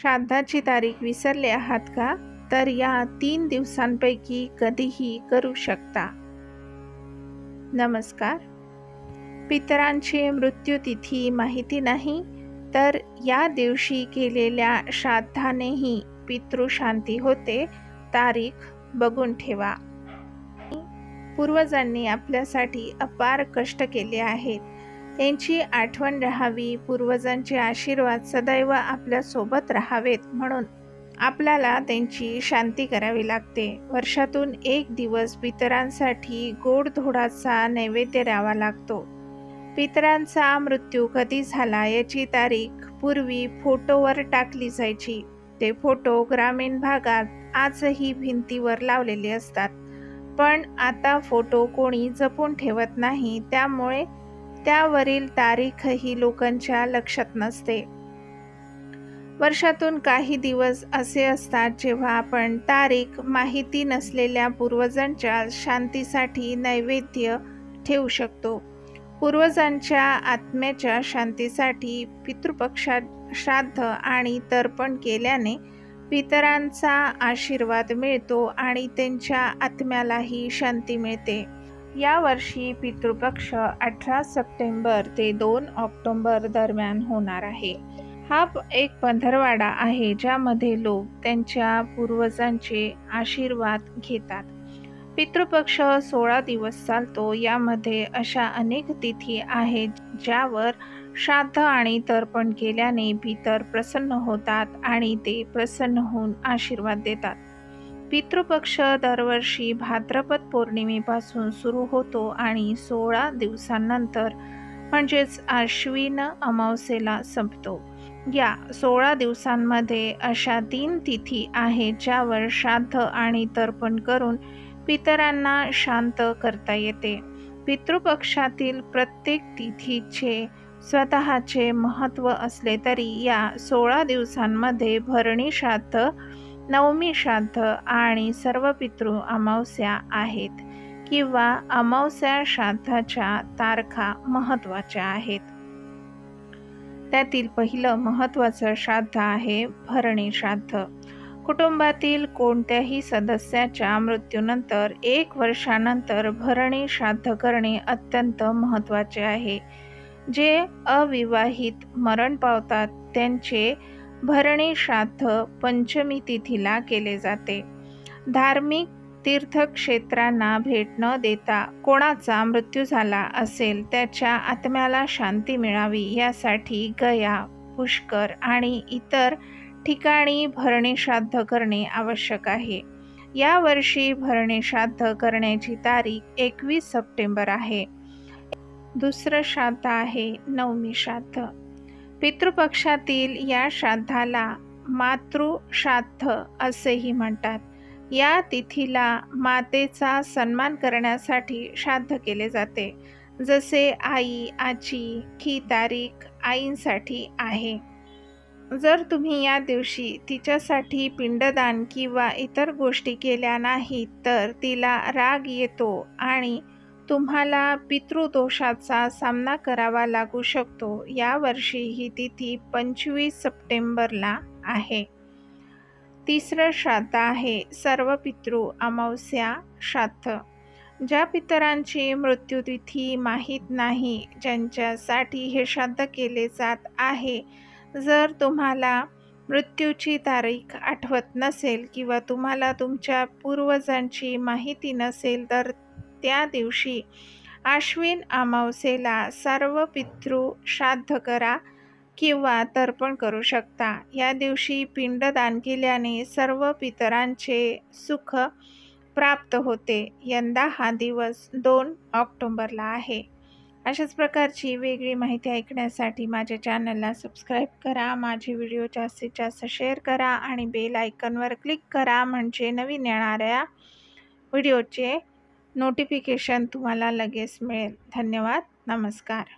श्राद्धाची तारीख विसरले आहात का? तर या तीन दिवसांपैकी कधीही करू शकता. नमस्कार. पितरांची मृत्यूतिथी माहिती नाही तर या दिवशी केलेल्या श्राद्धानेही पितृशांती होते तारीख बघून ठेवा. पूर्वजांनी आपल्यासाठी अपार कष्ट केले आहेत. त्यांची आठवण राहावी पूर्वजांचे आशीर्वाद सदैव आपल्यासोबत राहावेत म्हणून आपल्याला त्यांची शांती करावी लागते. वर्षातून एक दिवस पितरांसाठी गोडधोडाचा नैवेद्य द्यावा लागतो. पितरांचा मृत्यू कधी झाला याची तारीख पूर्वी फोटोवर टाकली जायची. ते फोटो ग्रामीण भागात आजही भिंतीवर लावलेले असतात. पण आता फोटो कोणी जपून ठेवत नाही त्यामुळे त्यावरील तारीखही लोकांच्या लक्षात नसते. वर्षातून काही दिवस असे असतात जेव्हा आपण तारीख माहिती नसलेल्या पूर्वजांच्या शांतीसाठी नैवेद्य ठेवू शकतो. पूर्वजांच्या आत्म्याच्या शांतीसाठी पितृपक्षात श्राद्ध आणि तर्पण केल्याने पितरांचा आशीर्वाद मिळतो आणि त्यांच्या आत्म्यालाही शांती मिळते. यावर्षी पितृपक्ष अठरा सप्टेंबर ते दोन ऑक्टोंबर दरम्यान होणार आहे. हा एक पंधरवाडा आहे ज्यामध्ये लोक त्यांच्या पूर्वजांचे आशीर्वाद घेतात. पितृपक्ष सोळा दिवस चालतो. यामध्ये अशा अनेक तिथी आहेत ज्यावर श्राद्ध आणि तर्पण केल्याने पितर प्रसन्न होतात आणि ते प्रसन्न होऊन आशीर्वाद देतात. पितृपक्ष दरवर्षी भाद्रपद पौर्णिमेपासून सुरू होतो आणि सोळा दिवसांनंतर म्हणजेच आश्विन अमावस्येला संपतो. या सोळा दिवसांमध्ये अशा तीन तिथी आहेत ज्यावर श्राद्ध आणि तर्पण करून पितरांना शांत करता येते. पितृपक्षातील प्रत्येक तिथीचे स्वतःचे महत्त्व असले तरी या सोळा दिवसांमध्ये भरणी श्राद्ध नवमी श्राद्ध आणि सर्व पितृ अमावस्या आहेत किंवा अमावस्या श्राद्धाच्या तारखा महत्त्वाच्या आहेत. त्यातील पहिलं महत्त्वाचं श्राद्ध आहे भरणी श्राद्ध. कुटुंबातील कोणत्याही सदस्याच्या मृत्यूनंतर एक वर्षानंतर भरणी श्राद्ध करणे अत्यंत महत्त्वाचे आहे. जे अविवाहित मरण पावतात त्यांचे भरणे श्राद्ध पंचमी तिथीला केले जाते. धार्मिक तीर्थक्षेत्रांना भेट न देता कोणाचा मृत्यू झाला असेल त्याच्या आत्म्याला शांती मिळावी यासाठी गया पुष्कर आणि इतर ठिकाणी भरणे श्राद्ध करणे आवश्यक आहे. यावर्षी भरणे श्राद्ध करण्याची तारीख एकवीस सप्टेंबर आहे. दुसरं श्राद्ध आहे नवमी श्राद्ध पितृपक्षातील या श्राद्धाला मातृश्राद्ध असेही म्हणतात. या तिथीला मातेचा सन्मान करण्यासाठी श्राद्ध केले जाते. जसे आई आजी ही तारीख आईंसाठी आहे. जर तुम्ही या दिवशी तिच्यासाठी पिंडदान किंवा इतर गोष्टी केल्या नाहीत तर तिला राग येतो आणि तुम्हाला पितृदोषाचा सामना करावा लागू शकतो. यावर्षी ही तिथी पंचवीस सप्टेंबरला आहे. तिसरं श्राद्ध आहे. सर्व पितृ अमावस्या श्राद्ध. ज्या पितरांची मृत्यूतिथी माहीत नाही ज्यांच्यासाठी हे श्राद्ध केले जात आहे जर तुम्हाला मृत्यूची तारीख आठवत नसेल किंवा तुम्हाला तुमच्या पूर्वजांची माहिती नसेल तर त्या दिवशी आश्विन अमावस्येला सर्व पितृ श्राद्ध करा किंवा तर्पण करू शकता. या दिवशी पिंडदान केल्याने सर्व पितरांचे सुख प्राप्त होते. यंदा हा दिवस दोन ऑक्टोंबरला आहे. अशाच प्रकारची वेगळी माहिती ऐकण्यासाठी माझ्या चॅनलला सबस्क्राईब करा माझे व्हिडिओ जास्तीत जास्त शेअर करा आणि बेल आयकनवर क्लिक करा म्हणजे नवीन येणाऱ्या व्हिडिओचे नोटिफिकेशन तुम्हाला लगेच मिळेल. धन्यवाद. नमस्कार.